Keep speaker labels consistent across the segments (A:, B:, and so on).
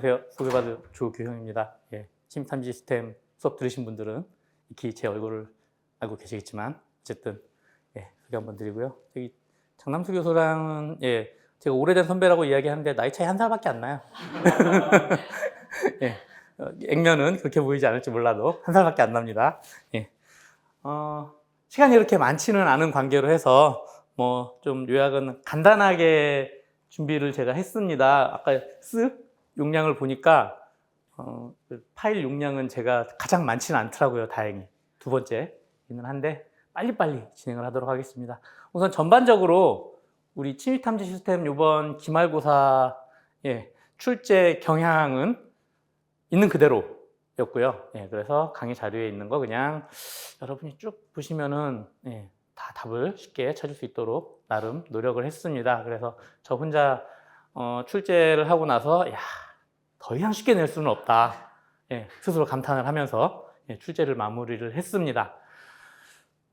A: 안녕하세요. 소개받은 조규형입니다. 예, 침탐지 시스템 수업 들으신 분들은 익히 제 얼굴을 알고 계시겠지만 어쨌든 예, 소개 한번 드리고요. 여기 장남수 교수랑은 예, 제가 오래된 선배라고 이야기하는데 나이 차이 한 살밖에 안 나요. 예, 어, 액면은 그렇게 보이지 않을지 몰라도 한 살밖에 안 납니다. 예, 어, 시간이 이렇게 많지는 않은 관계로 해서 뭐 좀 요약은 간단하게 준비를 제가 했습니다. 아까 쓱 용량을 보니까 어, 그 파일 용량은 제가 가장 많지는 않더라고요. 다행히 두 번째이긴 한데 빨리빨리 진행을 하도록 하겠습니다. 우선 전반적으로 우리 침입 탐지 시스템 이번 기말고사 예, 출제 경향은 있는 그대로였고요. 예, 그래서 강의 자료에 있는 거 그냥 여러분이 쭉 보시면은 예, 다 답을 쉽게 찾을 수 있도록 나름 노력을 했습니다. 그래서 저 혼자 어, 출제를 하고 나서 야, 더 이상 쉽게 낼 수는 없다. 예, 스스로 감탄을 하면서 예, 출제를 마무리를 했습니다.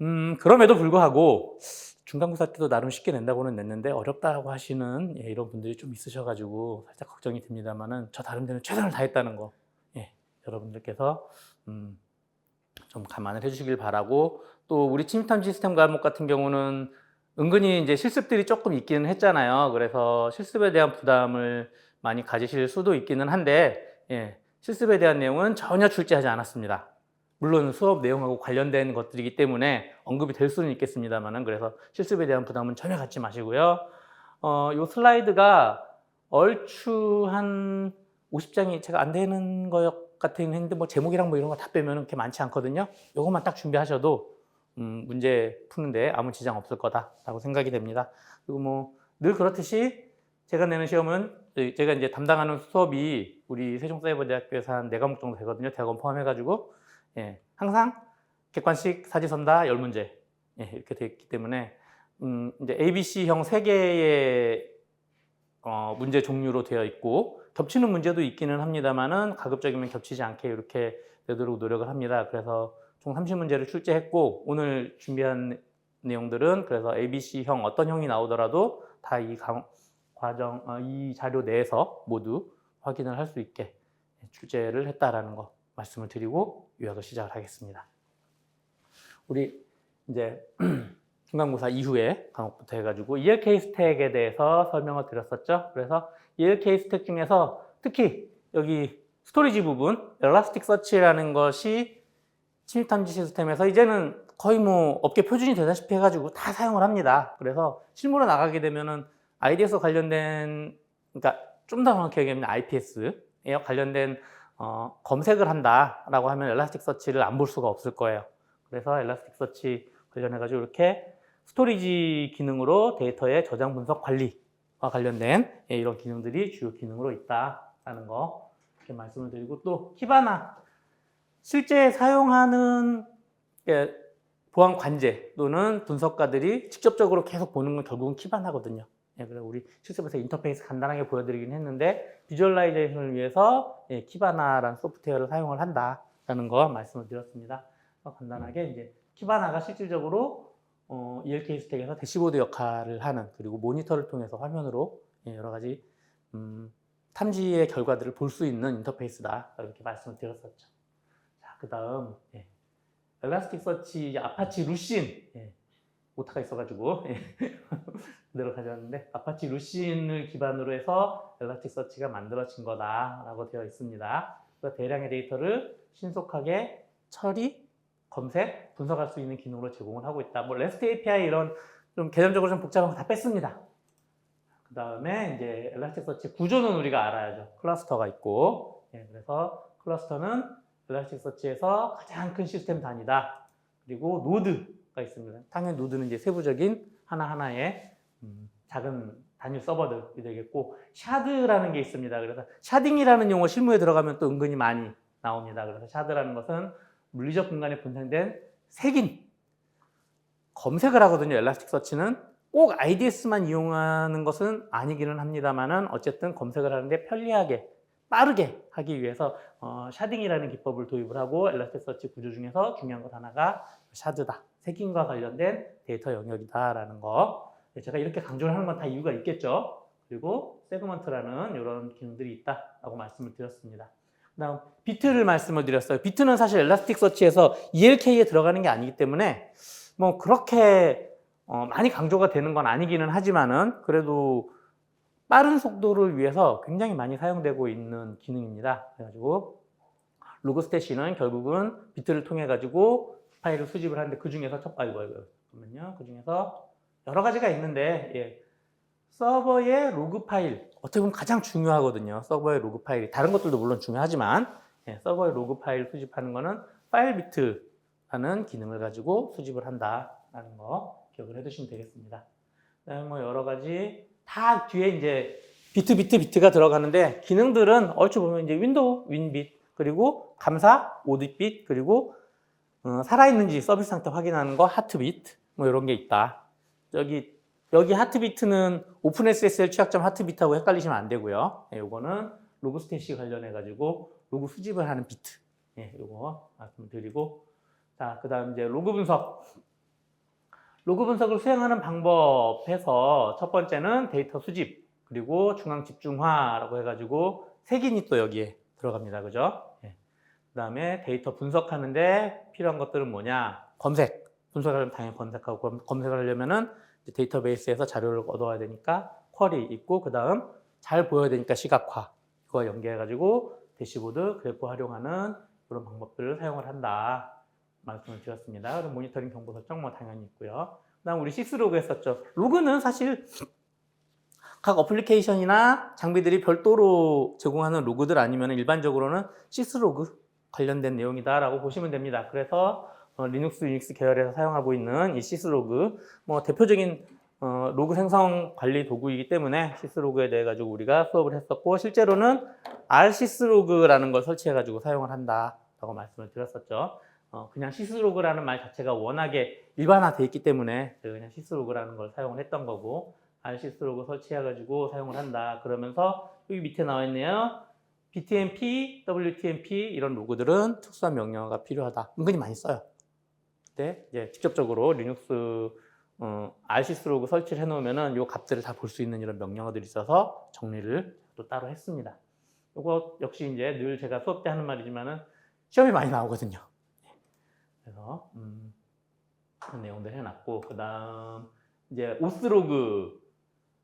A: 음, 그럼에도 불구하고 중간고사 때도 나름 쉽게 낸다고는 냈는데 어렵다고 하시는 예, 이런 분들이 좀 있으셔가지고 살짝 걱정이 듭니다만은 저 다른 데는 최선을 다했다는 거 예, 여러분들께서 음, 좀 감안을 해주시길 바라고 또 우리 침탐 시스템 과목 같은 경우는 은근히 이제 실습들이 조금 있기는 했잖아요. 그래서 실습에 대한 부담을 많이 가지실 수도 있기는 한데 예, 실습에 대한 내용은 전혀 출제하지 않았습니다. 물론 수업 내용하고 관련된 것들이기 때문에 언급이 될 수는 있겠습니다만은 그래서 실습에 대한 부담은 전혀 갖지 마시고요. 어, 요 슬라이드가 얼추 한 50장이 제가 안 되는 것 같은 했는데 뭐 제목이랑 뭐 이런 거 다 빼면 그렇게 많지 않거든요. 요것만 딱 준비하셔도 음, 문제 푸는데 아무 지장 없을 거다라고 생각이 됩니다. 그리고 뭐 늘 그렇듯이 제가 내는 시험은 제가 이제 담당하는 수업이 우리 세종사이버대학교에서 한 네 과목 정도 되거든요. 대학원 포함해가지고 예, 항상 객관식 사지선다 10문제 예, 이렇게 되어 있기 때문에 음, 이제 ABC형 3개의 어, 문제 종류로 되어 있고 겹치는 문제도 있기는 합니다만은 가급적이면 겹치지 않게 이렇게 되도록 노력을 합니다. 그래서 총 30문제를 출제했고 오늘 준비한 내용들은 그래서 ABC형 어떤 형이 나오더라도 다이 과정 어, 이 자료 내에서 모두 확인을 할 수 있게 출제를 했다라는 거 말씀을 드리고 요약을 시작을 하겠습니다. 우리 이제 중간고사 이후에 과목부터 해가지고 ELK 스택에 대해서 설명을 드렸었죠. 그래서 ELK 스택 중에서 특히 여기 스토리지 부분, 엘라스틱 서치라는 것이 침입 탐지 시스템에서 이제는 거의 뭐 업계 표준이 되다시피 해가지고 다 사용을 합니다. 그래서 실무로 나가게 되면은 IDS 관련된, 그러니까 좀 더 정확히 얘기하면 IPS에 관련된 어, 검색을 한다라고 하면 엘라스틱 서치를 안 볼 수가 없을 거예요. 그래서 엘라스틱 서치 관련해가지고 이렇게 스토리지 기능으로 데이터의 저장 분석 관리와 관련된 예, 이런 기능들이 주요 기능으로 있다라는 거 이렇게 말씀을 드리고 또 키바나 실제 사용하는 예, 보안 관제 또는 분석가들이 직접적으로 계속 보는 건 결국은 키바나거든요. 예, 그래서 우리 실습에서 인터페이스 간단하게 보여드리긴 했는데 비주얼라이제이션을 위해서 예, 키바나라는 소프트웨어를 사용을 한다라는 거 말씀을 드렸습니다. 간단하게 이제 키바나가 실질적으로 어, ELK 스택에서 대시보드 역할을 하는 그리고 모니터를 통해서 화면으로 예, 여러 가지 음, 탐지의 결과들을 볼 수 있는 인터페이스다 이렇게 말씀을 드렸었죠. 자, 그 다음 예. 엘라스틱 서치 아파치 루신 예. 오타가 있어가지고 예. 그대로 가져왔는데 아파치 루신을 기반으로 해서 엘라스틱 서치가 만들어진 거다라고 되어 있습니다. 그래서 대량의 데이터를 신속하게 처리, 검색, 분석할 수 있는 기능으로 제공을 하고 있다. 뭐 REST API 이런 좀 개념적으로 좀 복잡한 거 다 뺐습니다. 그 다음에 이제 엘라스틱 서치 구조는 우리가 알아야죠. 클러스터가 있고, 예, 그래서 클러스터는 엘라스틱 서치에서 가장 큰 시스템 단위다. 그리고 노드 가 있습니다. 당연히 노드는 이제 세부적인 하나하나의 음, 작은 단일 서버들이 되겠고 샤드라는 게 있습니다. 그래서 샤딩이라는 용어 실무에 들어가면 또 은근히 많이 나옵니다. 그래서 샤드라는 것은 물리적 공간에 분산된 색인 검색을 하거든요. 엘라스틱 서치는 꼭 IDS만 이용하는 것은 아니기는 합니다만은 어쨌든 검색을 하는데 편리하게 빠르게 하기 위해서 어, 샤딩이라는 기법을 도입을 하고 엘라스틱 서치 구조 중에서 중요한 것 하나가 샤드다. 색인과 관련된 데이터 영역이다라는 거. 네, 제가 이렇게 강조를 하는 건 다 이유가 있겠죠. 그리고 세그먼트라는 이런 기능들이 있다라고 말씀을 드렸습니다. 그다음 비트를 말씀을 드렸어요. 비트는 사실 엘라스틱 서치에서 ELK에 들어가는 게 아니기 때문에 뭐 그렇게 어, 많이 강조가 되는 건 아니기는 하지만은 그래도 빠른 속도를 위해서 굉장히 많이 사용되고 있는 기능입니다. 그래가지고 로그스테시는 결국은 비트를 통해 가지고 파일을 수집을 하는데 그 중에서 첫 아이고 아이고 잠깐만요. 그 중에서 여러 가지가 있는데 예. 서버의 로그 파일 어떻게 보면 가장 중요하거든요. 서버의 로그 파일이 다른 것들도 물론 중요하지만 예, 서버의 로그 파일 수집하는 거는 파일 비트라는 기능을 가지고 수집을 한다라는 거 기억을 해 두시면 되겠습니다. 그다음에 뭐 여러 가지 다 뒤에 이제 비트 비트 비트가 들어가는데 기능들은 얼추 보면 이제 윈도우 윈빗 그리고 감사 오디빗 그리고 어, 살아있는지 서비스 상태 확인하는 거 하트비트 뭐 이런 게 있다. 여기 여기 하트비트는 오픈 SSL 취약점 하트비트하고 헷갈리시면 안 되고요. 예, 요거는 로그 스테이시 관련해 가지고 로그 수집을 하는 비트. 예, 요거 말씀드리고 자, 그다음 이제 로그 분석. 로그 분석을 수행하는 방법에서 첫 번째는 데이터 수집 그리고 중앙 집중화라고 해가지고 색인이 또 여기에 들어갑니다. 그죠? 예. 그다음에 데이터 분석하는데 필요한 것들은 뭐냐? 검색. 분석하려면 당연히 검색하고 검- 검색을 하려면은 데이터베이스에서 자료를 얻어야 되니까 쿼리 있고 그 다음 잘 보여야 되니까 시각화 이거 연계해가지고 대시보드 그래프 활용하는 그런 방법들을 사용을 한다 말씀을 드렸습니다. 그럼 모니터링 정보 설정 뭐 당연히 있고요. 그다음 우리 시스 로그 했었죠. 로그는 사실 각 어플리케이션이나 장비들이 별도로 제공하는 로그들 아니면 일반적으로는 시스 로그 관련된 내용이다라고 보시면 됩니다. 그래서 어, 리눅스, 유닉스 계열에서 사용하고 있는 이 시스로그, 뭐 대표적인 어, 로그 생성 관리 도구이기 때문에 시스로그에 대해 가지고 우리가 수업을 했었고 실제로는 R 시스로그라는 걸 설치해 가지고 사용을 한다라고 말씀을 드렸었죠. 어, 그냥 시스로그라는 말 자체가 워낙에 일반화돼 있기 때문에 그냥 시스로그라는 걸 사용을 했던 거고 R 시스로그 설치해 가지고 사용을 한다. 그러면서 여기 밑에 나와 있네요. BTMP, WTMP 이런 로그들은 특수한 명령어가 필요하다. 은근히 많이 써요. 때 이제 직접적으로 리눅스 어, RCS 로그 설치를 해놓으면은 요 값들을 다 볼 수 있는 이런 명령어들이 있어서 정리를 또 따로 했습니다. 요거 역시 이제 늘 제가 수업 때 하는 말이지만은 시험이 많이 나오거든요. 그래서 음, 그런 내용들 해놨고 그다음 이제 오스로그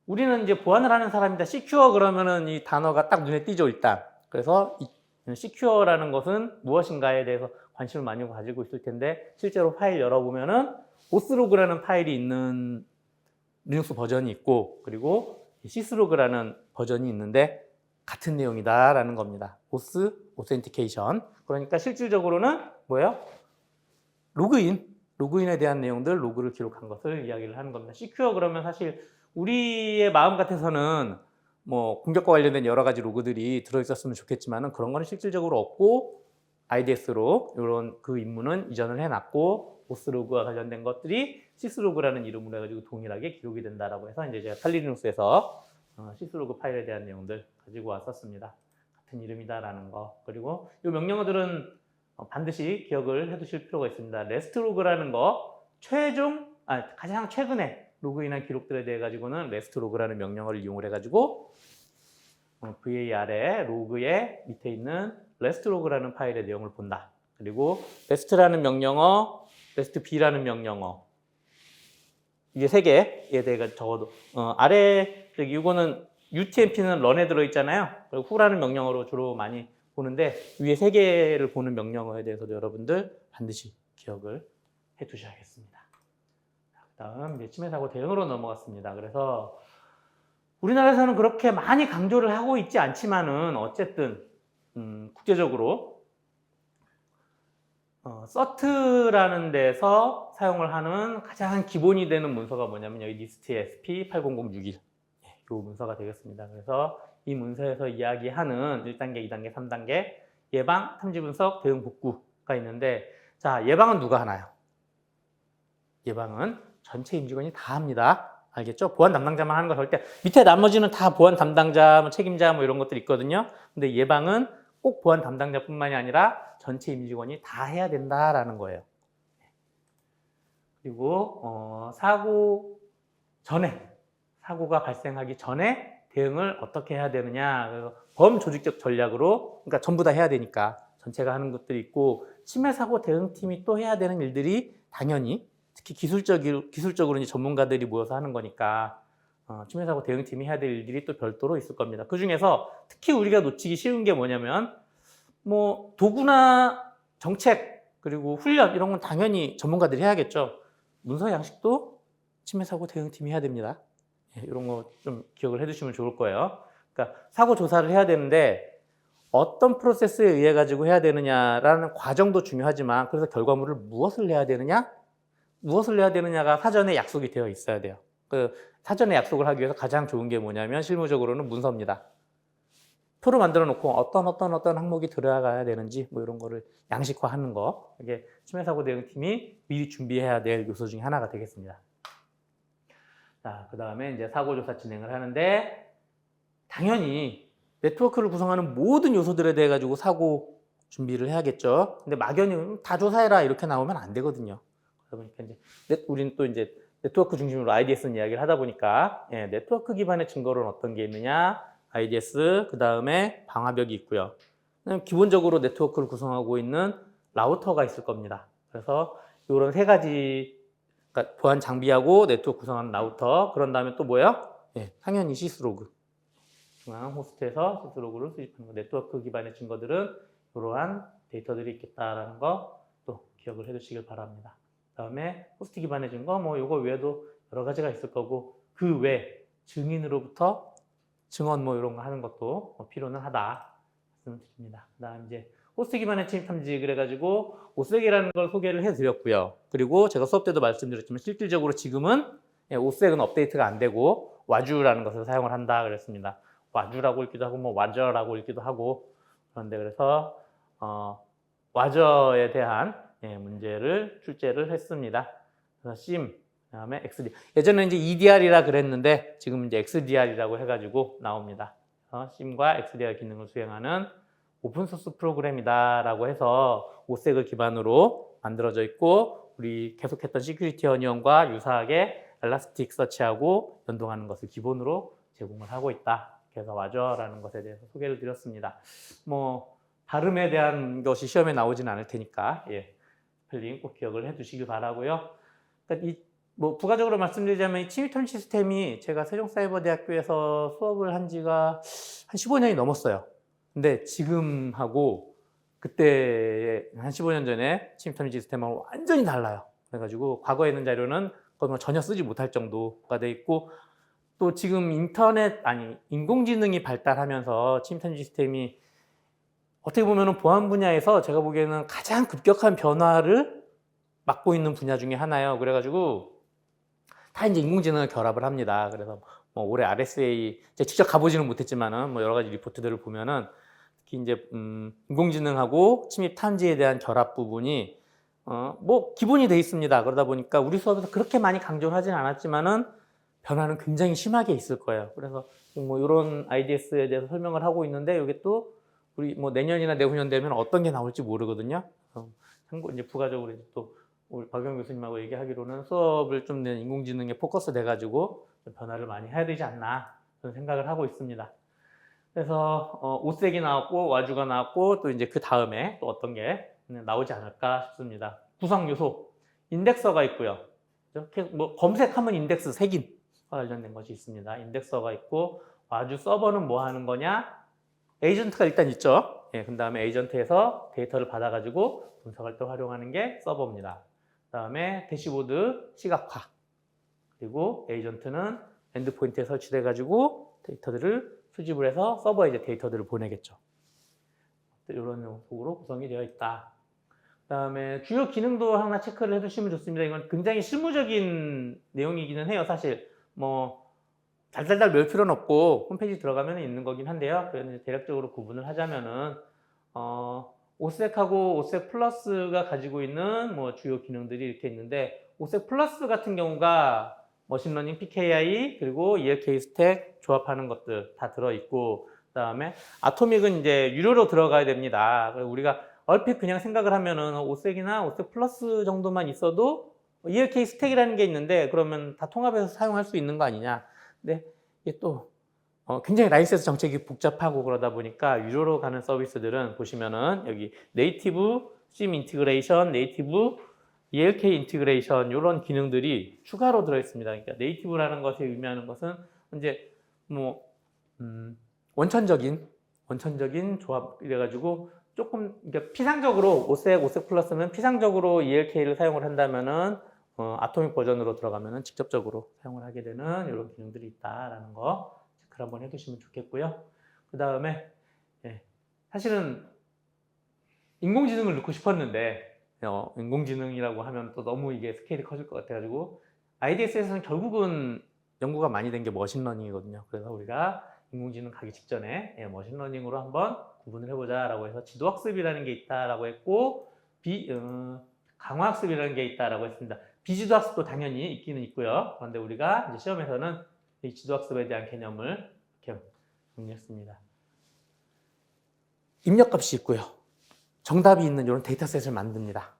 A: 우리는 이제 보안을 하는 사람이다. 시큐어 그러면은 이 단어가 딱 눈에 띄죠 일단. 그래서 이 시큐어라는 것은 무엇인가에 대해서 관심을 많이 가지고 있을 텐데 실제로 파일 열어보면은 오스로그라는 파일이 있는 리눅스 버전이 있고 그리고 시스로그라는 버전이 있는데 같은 내용이다라는 겁니다. 오스 오센티케이션. 그러니까 실질적으로는 뭐예요? 로그인, 로그인에 대한 내용들 로그를 기록한 것을 이야기를 하는 겁니다. 시큐어 그러면 사실 우리의 마음 같아서는 뭐 공격과 관련된 여러 가지 로그들이 들어있었으면 좋겠지만은 그런 거는 실질적으로 없고 IDS로 이런 그 임무는 이전을 해놨고 오스로그와 관련된 것들이 시스로그라는 이름으로 해가지고 동일하게 기록이 된다라고 해서 이제 제가 칼리눅스에서 어, 시스로그 파일에 대한 내용들 가지고 왔었습니다. 같은 이름이다라는 거 그리고 이 명령어들은 어, 반드시 기억을 해두실 필요가 있습니다. 레스트로그라는 거 최종 아, 가장 최근에 로그인한 기록들에 대해 가지고는 레스트로그라는 명령어를 이용을 해가지고 어, VAR의 로그의 밑에 있는 레스트로그라는 파일의 내용을 본다. 그리고 레스트라는 명령어, 레스트b라는 명령어 이게 세 개에 대해 적어도 어, 아래 저기 이거는 UTMP는 런에 들어 있잖아요. 그리고 후라는 명령어로 주로 많이 보는데 위에 세 개를 보는 명령어에 대해서도 여러분들 반드시 기억을 해 두셔야겠습니다. 이제 침해 사고 대응으로 넘어갔습니다. 그래서 우리나라에서는 그렇게 많이 강조를 하고 있지 않지만은 어쨌든 음, 국제적으로 어, 서트라는 데서 사용을 하는 가장 기본이 되는 문서가 뭐냐면 여기 리스트 SP 80061 예, 이 문서가 되겠습니다. 그래서 이 문서에서 이야기하는 1단계, 2단계, 3단계 예방, 탐지 분석, 대응 복구가 있는데 자 예방은 누가 하나요? 예방은 전체 임직원이 다 합니다. 알겠죠? 보안 담당자만 하는 거 절대 밑에 나머지는 다 보안 담당자, 뭐 책임자 뭐 이런 것들이 있거든요. 근데 예방은 꼭 보안 담당자뿐만이 아니라 전체 임직원이 다 해야 된다라는 거예요. 그리고 어, 사고 전에 사고가 발생하기 전에 대응을 어떻게 해야 되느냐. 범조직적 전략으로, 그러니까 전부 다 해야 되니까 전체가 하는 것들이 있고, 치매 사고 대응팀이 또 해야 되는 일들이 당연히 특히 기술적, 기술적으로 이제 전문가들이 모여서 하는 거니까, 어, 치매 사고 대응팀이 해야 될 일들이 또 별도로 있을 겁니다. 그 중에서 특히 우리가 놓치기 쉬운 게 뭐냐면, 뭐, 도구나 정책, 그리고 훈련, 이런 건 당연히 전문가들이 해야겠죠. 문서 양식도 치매 사고 대응팀이 해야 됩니다. 예, 이런 거 좀 기억을 해두시면 좋을 거예요. 그러니까 사고 조사를 해야 되는데 어떤 프로세스에 의해 가지고 해야 되느냐라는 과정도 중요하지만 그래서 결과물을 무엇을 내야 되느냐, 무엇을 내야 되느냐가 사전에 약속이 되어 있어야 돼요. 그 사전에 약속을 하기 위해서 가장 좋은 게 뭐냐면 실무적으로는 문서입니다. 표로 만들어 놓고 어떤 어떤 어떤 항목이 들어가야 되는지 뭐 이런 거를 양식화하는 거 이게 치매 사고 대응팀이 미리 준비해야 될 요소 중에 하나가 되겠습니다. 자, 그 다음에 이제 사고 조사 진행을 하는데, 당연히 네트워크를 구성하는 모든 요소들에 대해 가지고 사고 준비를 해야겠죠. 근데 막연히 다 조사해라 이렇게 나오면 안 되거든요. 그러다 보니까 이제, 네- 우리는 또 이제 네트워크 중심으로 IDS 이야기를 하다 보니까, 예, 네트워크 기반의 증거로는 어떤 게 있느냐, IDS, 그 다음에 방화벽이 있고요. 기본적으로 네트워크를 구성하고 있는 라우터가 있을 겁니다. 그래서 이런 세 가지 그러니까 보안 장비하고 네트워크 구성하는 라우터 그런 다음에 또 뭐예요? 예, 당연히 시스로그 중앙 호스트에서 시스로그를 수집하는 거 네트워크 기반의 증거들은 이러한 데이터들이 있겠다라는 거 또 기억을 해두시길 바랍니다. 그다음에 호스트 기반의 증거 뭐 이거 외에도 여러 가지가 있을 거고 그 외 증인으로부터 증언 뭐 이런 거 하는 것도 뭐 필요는 하다 말씀드립니다. 그다음 이제 호스트 기반의 침입 탐지 그래가지고 오색이라는 걸 소개를 해드렸고요. 그리고 제가 수업 때도 말씀드렸지만 실질적으로 지금은 예, 오색은 업데이트가 안 되고 와주라는 것을 사용을 한다 그랬습니다. 와주라고 읽기도 하고 뭐 와저라고 읽기도 하고 그런데 그래서 어, 와저에 대한 예, 문제를 출제를 했습니다. 그래서 심 그다음에 XD 예전에 이제 EDR이라 그랬는데 지금 이제 XDR이라고 해가지고 나옵니다. 어, 심과 XDR 기능을 수행하는 오픈 소스 프로그램이다라고 해서 오색을 기반으로 만들어져 있고 우리 계속했던 시큐리티 어니언과 유사하게 엘라스틱 서치하고 연동하는 것을 기본으로 제공을 하고 있다. 그래서 와저라는 것에 대해서 소개를 드렸습니다. 뭐 발음에 대한 것이 시험에 나오지는 않을 테니까 예, 스펠링 꼭 기억을 해두시길 바라고요. 그러니까 이 뭐 부가적으로 말씀드리자면 이 침입턴 시스템이 제가 세종사이버대학교에서 수업을 한 지가 한 15년이 넘었어요. 근데 지금 하고 그때 한 15년 전에 침입 시스템하고 완전히 달라요. 그래가지고 과거에 있는 자료는 거의 뭐 전혀 쓰지 못할 정도가 돼 있고 또 지금 인터넷 아니 인공지능이 발달하면서 침입 시스템이 어떻게 보면은 보안 분야에서 제가 보기에는 가장 급격한 변화를 맡고 있는 분야 중에 하나예요. 그래가지고 다 이제 인공지능을 결합을 합니다. 그래서 뭐 올해 RSA 제가 직접 가보지는 못했지만은 뭐 여러 가지 리포트들을 보면은 특히 이제 음, 인공지능하고 침입 탐지에 대한 결합 부분이 어, 뭐 기본이 돼 있습니다. 그러다 보니까 우리 수업에서 그렇게 많이 강조를 하진 않았지만은 변화는 굉장히 심하게 있을 거예요. 그래서 뭐 이런 IDS에 대해서 설명을 하고 있는데 이게 또 우리 뭐 내년이나 내후년 되면 어떤 게 나올지 모르거든요. 어, 참고 이제 부가적으로 이제 또 우리 박영 교수님하고 얘기하기로는 수업을 좀 인공지능에 포커스 돼가지고 좀 변화를 많이 해야 되지 않나 그런 생각을 하고 있습니다. 그래서 어, 오색이 나왔고 와주가 나왔고 또 이제 그 다음에 또 어떤 게 나오지 않을까 싶습니다. 구성 요소 인덱서가 있고요. 뭐 검색하면 인덱스 색인과 관련된 것이 있습니다. 인덱서가 있고 와주 서버는 뭐 하는 거냐? 에이전트가 일단 있죠. 예, 그 다음에 에이전트에서 데이터를 받아가지고 분석할 때 활용하는 게 서버입니다. 그 다음에 대시보드 시각화 그리고 에이전트는 엔드포인트에 설치돼 가지고 데이터들을 수집을 해서 서버에 이제 데이터들을 보내겠죠. 이런 요소로 구성이 되어 있다. 그 다음에 주요 기능도 하나 체크를 해두시면 좋습니다. 이건 굉장히 실무적인 내용이기는 해요. 사실 뭐 달달달 외울 필요는 없고 홈페이지 들어가면 있는 거긴 한데요. 그래서 대략적으로 구분을 하자면은 어, 오색하고 오색 플러스가 가지고 있는 뭐 주요 기능들이 이렇게 있는데 오색 플러스 같은 경우가 머신러닝 PKI 그리고 ELK 스택 조합하는 것들 다 들어 있고 그다음에 아토믹은 이제 유료로 들어가야 됩니다. 우리가 얼핏 그냥 생각을 하면은 오색이나 오색 플러스 정도만 있어도 ELK 스택이라는 게 있는데 그러면 다 통합해서 사용할 수 있는 거 아니냐? 근데 이게 또 어, 굉장히 라이센스 정책이 복잡하고 그러다 보니까 유료로 가는 서비스들은 보시면은 여기 네이티브 심 인티그레이션, 네이티브 ELK 인티그레이션 이런 기능들이 추가로 들어 있습니다. 그러니까 네이티브라는 것이 의미하는 것은 이제 뭐 음, 원천적인 원천적인 조합 이래가지고 조금 그러니까 피상적으로 오색 오색 플러스는 피상적으로 ELK를 사용을 한다면은 어, 아토믹 버전으로 들어가면은 직접적으로 사용을 하게 되는 이런 기능들이 있다라는 거 체크를 한번 해두시면 좋겠고요. 그 다음에 예, 사실은 인공지능을 넣고 싶었는데 어, 인공지능이라고 하면 또 너무 이게 스케일이 커질 것 같아가지고 IDS에서는 결국은 연구가 많이 된 게 머신러닝이거든요. 그래서 우리가 인공지능 가기 직전에 예, 머신러닝으로 한번 구분을 해보자라고 해서 지도학습이라는 게 있다라고 했고 비 어, 강화학습이라는 게 있다라고 했습니다. 비지도학습도 당연히 있기는 있고요. 그런데 우리가 이제 시험에서는 이 지도학습에 대한 개념을 이렇게 정리했습니다. 입력값이 있고요. 정답이 있는 이런 데이터셋을 만듭니다.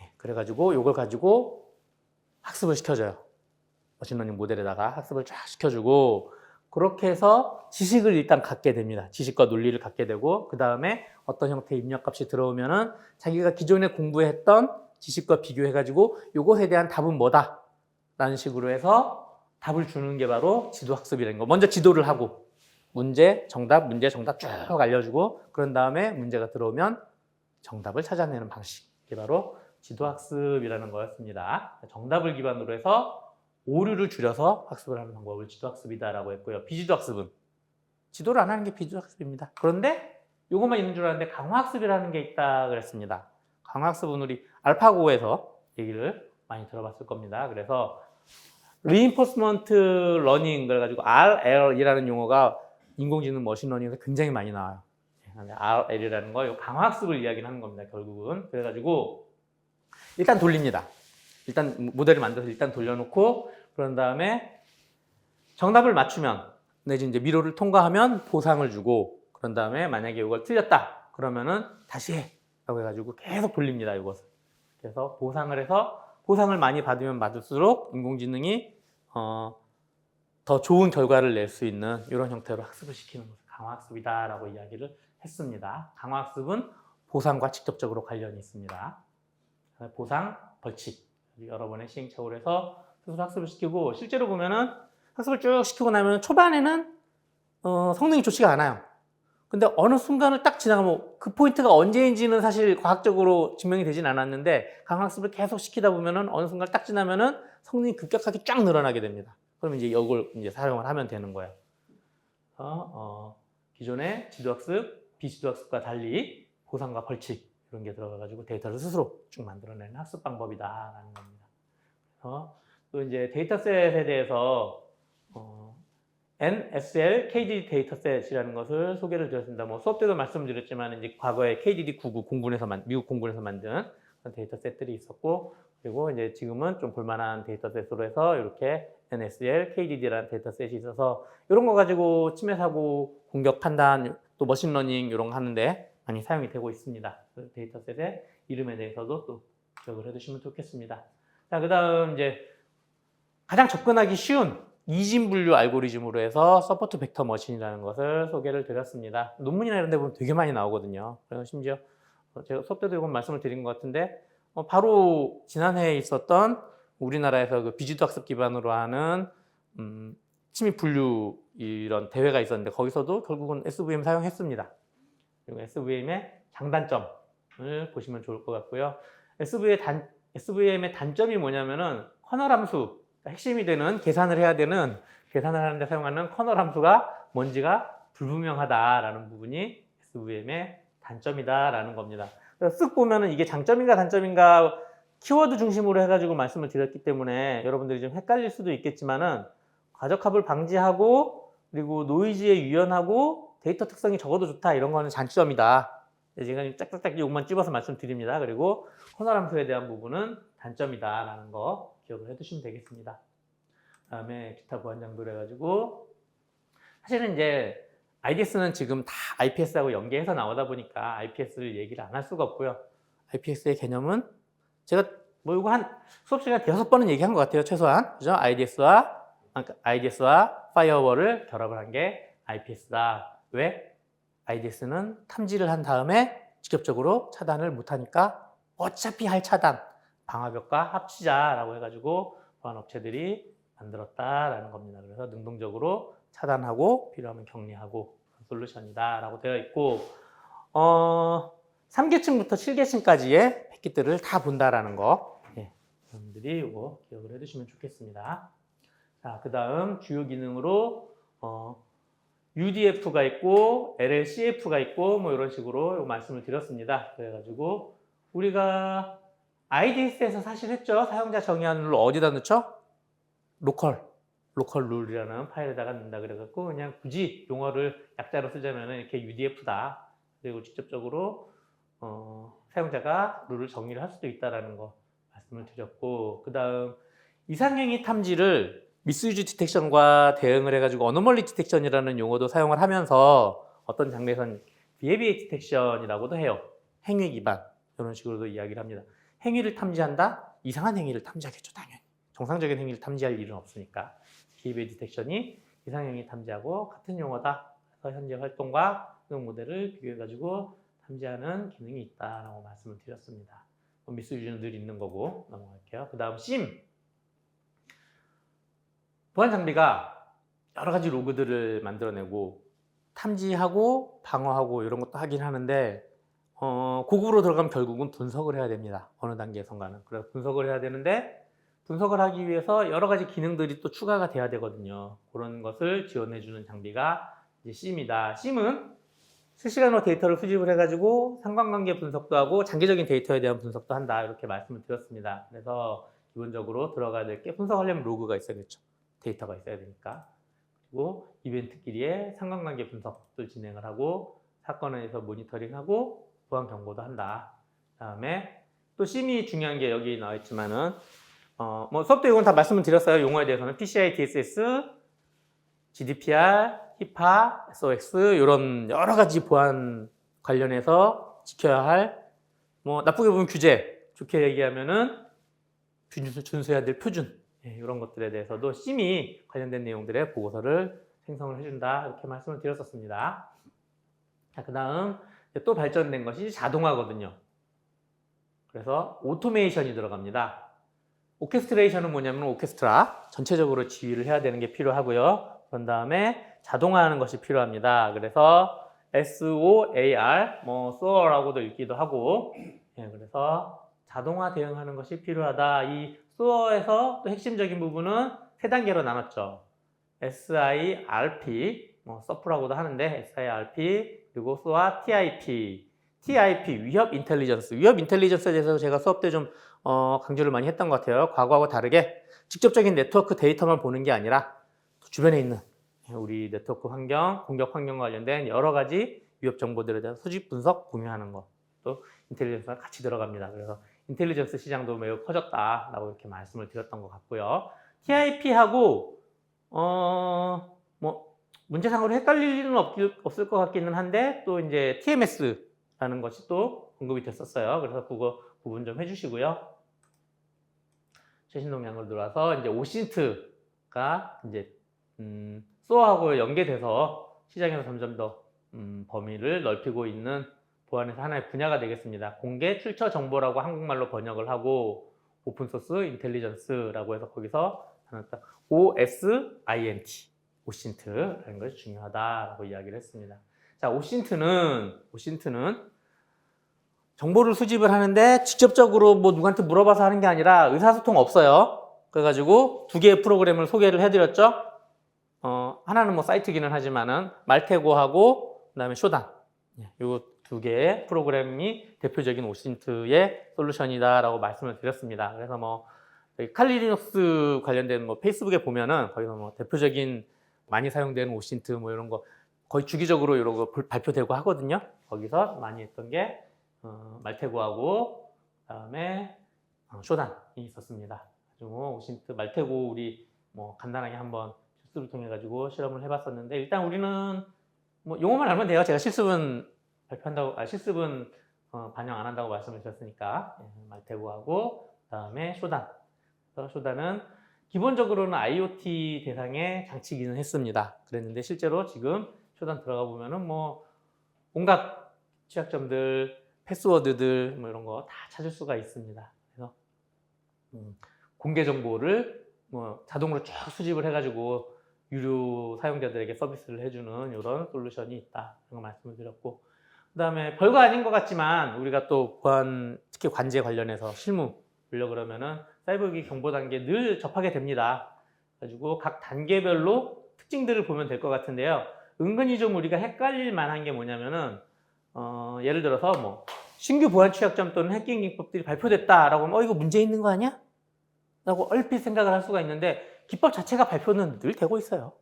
A: 예, 그래가지고 이걸 가지고 학습을 시켜줘요. 머신러닝 모델에다가 학습을 쫙 시켜주고 그렇게 해서 지식을 일단 갖게 됩니다. 지식과 논리를 갖게 되고 그 다음에 어떤 형태의 입력값이 들어오면은 자기가 기존에 공부했던 지식과 비교해가지고 이것에 대한 답은 뭐다? 라는 식으로 해서 답을 주는 게 바로 지도학습이라는 거. 먼저 지도를 하고 문제, 정답, 문제, 정답 쭉 알려주고 그런 다음에 문제가 들어오면 정답을 찾아내는 방식. 이게 바로 지도학습이라는 거였습니다. 정답을 기반으로 해서 오류를 줄여서 학습을 하는 방법을 지도학습이다라고 했고요. 비지도학습은 지도를 안 하는 게 비지도학습입니다. 그런데 이것만 있는 줄 알았는데 강화학습이라는 게 있다 그랬습니다. 강화학습은 우리 알파고에서 얘기를 많이 들어봤을 겁니다. 그래서 reinforcement learning 그래가지고 RL이라는 용어가 인공지능 머신러닝에서 굉장히 많이 나와요. 네, RL이라는 거, 이 강화학습을 이야기를 하는 겁니다. 결국은 그래가지고 일단 돌립니다. 일단 모델을 만들어서 일단 돌려놓고 그런 다음에 정답을 맞추면 내지 이제 미로를 통과하면 보상을 주고 그런 다음에 만약에 이걸 틀렸다 그러면은 다시 해라고 해가지고 계속 돌립니다 이것을 그래서 보상을 해서 보상을 많이 받으면 받을수록 인공지능이 어, 더 좋은 결과를 낼 수 있는 이런 형태로 학습을 시키는 것을 강화학습이다라고 이야기를 했습니다. 강화학습은 보상과 직접적으로 관련이 있습니다. 보상, 벌칙 여러 번의 시행착오를 해서 스스로 학습을 시키고 실제로 보면은 학습을 쭉 시키고 나면 초반에는 어, 성능이 좋지가 않아요. 근데 어느 순간을 딱 지나가면 그 포인트가 언제인지는 사실 과학적으로 증명이 되진 않았는데 강학습을 계속 시키다 보면은 어느 순간 딱 지나면은 성능이 급격하게 쫙 늘어나게 됩니다. 그러면 이제 이걸 이제 사용을 하면 되는 거예요. 어, 어, 기존의 지도학습, 비지도학습과 달리 보상과 벌칙 이런 게 들어가가지고 데이터를 스스로 쭉 만들어내는 학습 방법이다라는 겁니다. 그래서 또 이제 데이터셋에 대해서 어, NSL KDD 데이터셋이라는 것을 소개를 드렸습니다. 뭐 수업 때도 말씀드렸지만 이제 과거에 KDD 99 공군에서 만, 미국 공군에서 만든 그런 데이터셋들이 있었고 그리고 이제 지금은 좀 볼만한 데이터셋으로 해서 이렇게 NSL, KDD라는 데이터셋이 있어서 이런 거 가지고 침해 사고 공격 판단 또 머신러닝 이런 거 하는데 많이 사용이 되고 있습니다. 그 데이터셋의 이름에 대해서도 또 기억을 해두시면 좋겠습니다. 자, 그 다음 이제 가장 접근하기 쉬운 이진 분류 알고리즘으로 해서 서포트 벡터 머신이라는 것을 소개를 드렸습니다. 논문이나 이런 데 보면 되게 많이 나오거든요. 그래서 심지어 제가 수업 때도 이건 말씀을 드린 것 같은데 어, 바로 지난해에 있었던 우리나라에서 그 비지도 학습 기반으로 하는 음, 침입 분류 이런 대회가 있었는데 거기서도 결국은 SVM 사용했습니다. 그리고 SVM의 장단점을 보시면 좋을 것 같고요. SVM의, 단, SVM의 단점이 뭐냐면은 커널 함수, 핵심이 되는 계산을 해야 되는 계산을 하는데 사용하는 커널 함수가 뭔지가 불분명하다라는 부분이 SVM의 단점이다라는 겁니다. 그래서 쓱 보면은 이게 장점인가 단점인가 키워드 중심으로 해가지고 말씀을 드렸기 때문에 여러분들이 좀 헷갈릴 수도 있겠지만은 과적합을 방지하고 그리고 노이즈에 유연하고 데이터 특성이 적어도 좋다 이런 거는 장점이다. 제가 짝짝짝 요것만 찝어서 말씀드립니다. 그리고 커널 함수에 대한 부분은 단점이다라는 거 기억을 해두시면 되겠습니다. 그다음에 기타 보안장도 해가지고 사실은 이제 IDS는 지금 다 IPS하고 연계해서 나오다 보니까 IPS를 얘기를 안 할 수가 없고요. IPS의 개념은 제가 뭐 이거 한 수업 시간에 대여섯 번은 얘기한 것 같아요 최소한 그죠? IDS와 IDS와 파이어월을 결합을 한 게 IPS다. 왜? IDS는 탐지를 한 다음에 직접적으로 차단을 못하니까 어차피 할 차단, 방화벽과 합치자라고 해가지고 보안 업체들이 만들었다라는 겁니다. 그래서 능동적으로 차단하고 필요하면 격리하고 솔루션이다라고 되어 있고 어, 3계층부터 7계층까지의 패킷들을 다 본다라는 거 예, 여러분들이 이거 기억을 해두시면 좋겠습니다. 자, 그 다음 주요 기능으로 어, UDF가 있고 LLCF가 있고 뭐 이런 식으로 말씀을 드렸습니다. 그래가지고 우리가 IDS에서 사실 했죠. 사용자 정의하는 룰 어디다 넣죠? 로컬, 로컬 룰이라는 파일에다가 넣는다 그래갖고 그냥 굳이 용어를 약자로 쓰자면 이렇게 UDF다. 그리고 직접적으로 어, 사용자가 룰을 정의를 할 수도 있다라는 거 말씀을 드렸고 그 다음 이상행위 탐지를 미스유즈 디텍션과 대응을 해가지고 어노멀리 디텍션이라는 용어도 사용을 하면서 어떤 장르에선 비헤비에 디텍션이라고도 해요. 행위 기반 이런 식으로도 이야기를 합니다. 행위를 탐지한다? 이상한 행위를 탐지하겠죠, 당연히. 정상적인 행위를 탐지할 일은 없으니까. 비헤비에 디텍션이 이상행위 탐지하고 같은 용어다. 그래서 현재 활동과 응용 모델을 비교해가지고 탐지하는 기능이 있다라고 말씀을 드렸습니다. 뭐 미스유즈는 늘 있는 거고 넘어갈게요. 그 다음 심. 보안 장비가 여러 가지 로그들을 만들어내고 탐지하고 방어하고 이런 것도 하긴 하는데 어, 고급으로 들어가면 결국은 분석을 해야 됩니다. 어느 단계에선가는. 그래서 분석을 해야 되는데 분석을 하기 위해서 여러 가지 기능들이 또 추가가 돼야 되거든요. 그런 것을 지원해주는 장비가 이제 심이다. 심은 실시간으로 데이터를 수집을 해가지고 상관관계 분석도 하고 장기적인 데이터에 대한 분석도 한다. 이렇게 말씀을 드렸습니다. 그래서 기본적으로 들어가야 될 게 분석하려면 로그가 있어야겠죠. 데이터가 있어야 되니까. 그리고 이벤트끼리의 상관관계 분석을 진행을 하고 사건에서 모니터링하고 보안 경고도 한다. 그다음에 또 심이 중요한 게 여기 나와 있지만은 어, 뭐 수업 때 이건 다 말씀을 드렸어요. 용어에 대해서는 PCI DSS, GDPR, HIPAA, SOX 이런 여러 가지 보안 관련해서 지켜야 할 뭐 나쁘게 보면 규제, 좋게 얘기하면은 준수, 준수해야 될 표준 예, 이런 것들에 대해서도 심이 관련된 내용들의 보고서를 생성을 해준다 이렇게 말씀을 드렸었습니다. 자, 그 다음 이제 또 발전된 것이 자동화거든요. 그래서 오토메이션이 들어갑니다. 오케스트레이션은 뭐냐면 오케스트라 전체적으로 지휘를 해야 되는 게 필요하고요. 그런 다음에 자동화하는 것이 필요합니다. 그래서 SOAR, 뭐 SOAR라고도 읽기도 하고, 예, 그래서 자동화 대응하는 것이 필요하다. 이 SOAR에서 또 핵심적인 부분은 세 단계로 나눴죠. SIRP, 뭐 서프라고도 하는데 SIRP 그리고 SOA TIP, TIP 위협 인텔리전스. 위협 인텔리전스에 대해서 제가 수업 때좀 어, 강조를 많이 했던 것 같아요. 과거하고 다르게 직접적인 네트워크 데이터만 보는 게 아니라 주변에 있는 우리 네트워크 환경, 공격 환경과 관련된 여러 가지 위협 정보들에 대한 수집 분석, 공유하는 것. 또 인텔리전스가 같이 들어갑니다. 그래서 인텔리전스 시장도 매우 커졌다라고 이렇게 말씀을 드렸던 것 같고요. TIP하고 어, 뭐 문제상으로 헷갈릴 일은 없, 없을 것 같기는 한데 또 이제 TMS라는 것이 또 언급이 됐었어요. 그래서 그거 부분 좀 해주시고요. 최신 동향으로 들어와서 이제 오신트가 이제 음, 소어하고 연계돼서 시장에서 점점 더 음, 범위를 넓히고 있는 보안에서 하나의 분야가 되겠습니다. 공개 출처 정보라고 한국말로 번역을 하고 오픈소스 인텔리전스라고 해서 거기서 OSINT 오신트라는 것이 중요하다라고 이야기를 했습니다. 자, 오신트는 오신트는 정보를 수집을 하는데 직접적으로 뭐 누구한테 물어봐서 하는 게 아니라 의사소통 없어요. 그래가지고 두 개의 프로그램을 소개를 해드렸죠. 어, 하나는 뭐 사이트기는 하지만은 말테고하고 그다음에 쇼단 이두 개의 프로그램이 대표적인 오신트의 솔루션이다라고 말씀을 드렸습니다. 그래서 뭐 칼리리눅스 관련된 뭐 페이스북에 보면은 거기서 뭐 대표적인 많이 사용되는 오신트 뭐 이런 거 거의 주기적으로 이런 거 발표되고 하거든요. 거기서 많이 했던 게 어, 말테고하고 그다음에 어, 쇼단이 있었습니다. 가지고 오신트 말테고 우리 뭐 간단하게 한번 실습을 통해 가지고 실험을 해봤었는데 일단 우리는 뭐 용어만 알면 돼요. 제가 실습은 발표한다고 아, 실습은 어, 반영 안 한다고 말씀을 드렸으니까 예, 말테고하고 그다음에 쇼단. 그래서 쇼단은 기본적으로는 IoT 대상의 장치기는 했습니다. 그랬는데 실제로 지금
B: 초단 들어가 보면은 뭐 온갖 취약점들, 패스워드들 뭐 이런 거 다 찾을 수가 있습니다. 그래서 음, 공개 정보를 뭐 자동으로 쭉 수집을 해가지고 유료 사용자들에게 서비스를 해주는 이런 솔루션이 있다. 이런 거 말씀을 드렸고 그 다음에 별거 아닌 것 같지만 우리가 또 보안 특히 관제 관련해서 실무 보려 그러면은 사이버기 경보 단계 늘 접하게 됩니다. 가지고 각 단계별로 특징들을 보면 될 것 같은데요. 은근히 좀 우리가 헷갈릴 만한 게 뭐냐면은 어, 예를 들어서 뭐 신규 보안 취약점 또는 해킹 기법들이 발표됐다라고 하면 어 이거 문제 있는 거 아니야? 라고 얼핏 생각을 할 수가 있는데 기법 자체가 발표는 늘 되고 있어요.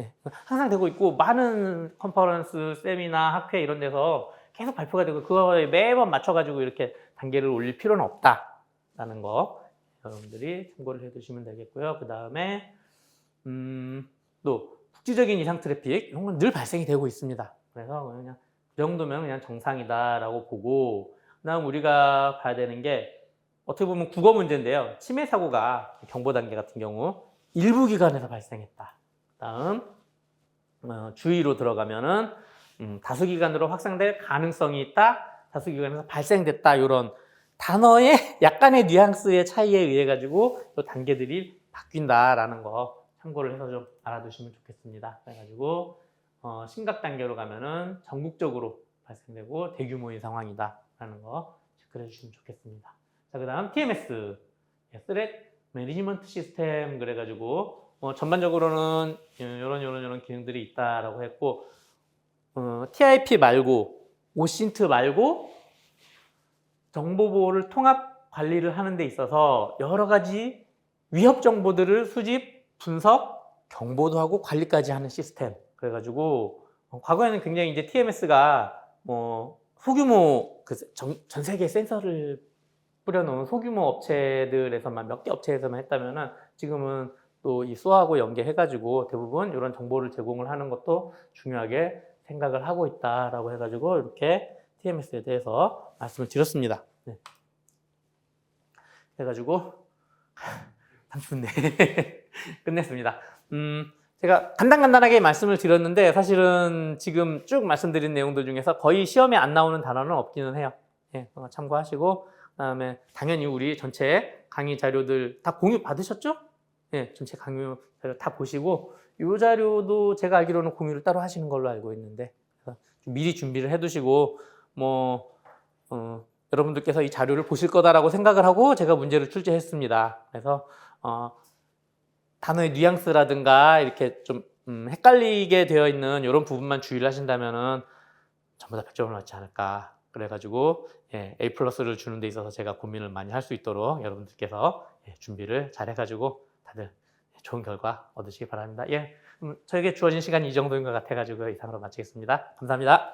B: 예, 항상 되고 있고 많은 컨퍼런스, 세미나, 학회 이런 데서 계속 발표가 되고 그거에 매번 맞춰가지고 이렇게 단계를 올릴 필요는 없다 라는 거 여러분들이 참고를 해두시면 되겠고요. 그 다음에 음, 또 국지적인 이상 트래픽 이런 건 늘 발생이 되고 있습니다. 그래서 그냥 그 정도면 그냥 정상이다라고 보고 그다음 우리가 봐야 되는 게 어떻게 보면 국어 문제인데요. 침해 사고가 경보 단계 같은 경우 일부 기관에서 발생했다. 다음 어, 주의로 들어가면은 음, 다수 기관으로 확산될 가능성이 있다. 다수 기관에서 발생됐다. 이런 단어의 약간의 뉘앙스의 차이에 의해 가지고 이 단계들이 바뀐다라는 거 참고를 해서 좀 알아두시면 좋겠습니다. 그래가지고 어, 심각 단계로 가면은 전국적으로 발생되고 대규모의 상황이다라는 거 체크해 주시면 좋겠습니다. 자, 그 다음 TMS, Threat Management System 그래가지고 어, 전반적으로는 이런 이런 이런 기능들이 있다라고 했고 어, TIP 말고 오신트 말고 정보 보호를 통합 관리를 하는 데 있어서 여러 가지 위협 정보들을 수집, 분석, 경보도 하고 관리까지 하는 시스템. 그래가지고 어, 과거에는 굉장히 이제 TMS가 뭐 소규모 그 전 세계 센서를 뿌려놓은 소규모 업체들에서만 몇 개 업체에서만 했다면은 지금은 또 이 수화하고 연계해가지고 대부분 이런 정보를 제공을 하는 것도 중요하게 생각을 하고 있다라고 해가지고 이렇게 TMS에 대해서 말씀을 드렸습니다. 네. 그래가지고 30분 내에 끝냈습니다. 음, 제가 간단간단하게 말씀을 드렸는데 사실은 지금 쭉 말씀드린 내용들 중에서 거의 시험에 안 나오는 단어는 없기는 해요. 예, 참고하시고 그다음에 당연히 우리 전체 강의 자료들 다 공유 받으셨죠? 예, 전체 강의 자료 다 보시고 이 자료도 제가 알기로는 공유를 따로 하시는 걸로 알고 있는데 미리 준비를 해두시고 뭐 어, 여러분들께서 이 자료를 보실 거다라고 생각을 하고 제가 문제를 출제했습니다. 그래서 어, 단어의 뉘앙스라든가 이렇게 좀 음, 헷갈리게 되어 있는 이런 부분만 주의를 하신다면은 전부 다 100점을 맞지 않을까. 그래가지고 예, A 플러스를 주는 데 있어서 제가 고민을 많이 할 수 있도록 여러분들께서 예, 준비를 잘 해가지고 다들 좋은 결과 얻으시기 바랍니다. 예, 음, 저에게 주어진 시간이 이 정도인 것 같아가지고 이상으로 마치겠습니다. 감사합니다.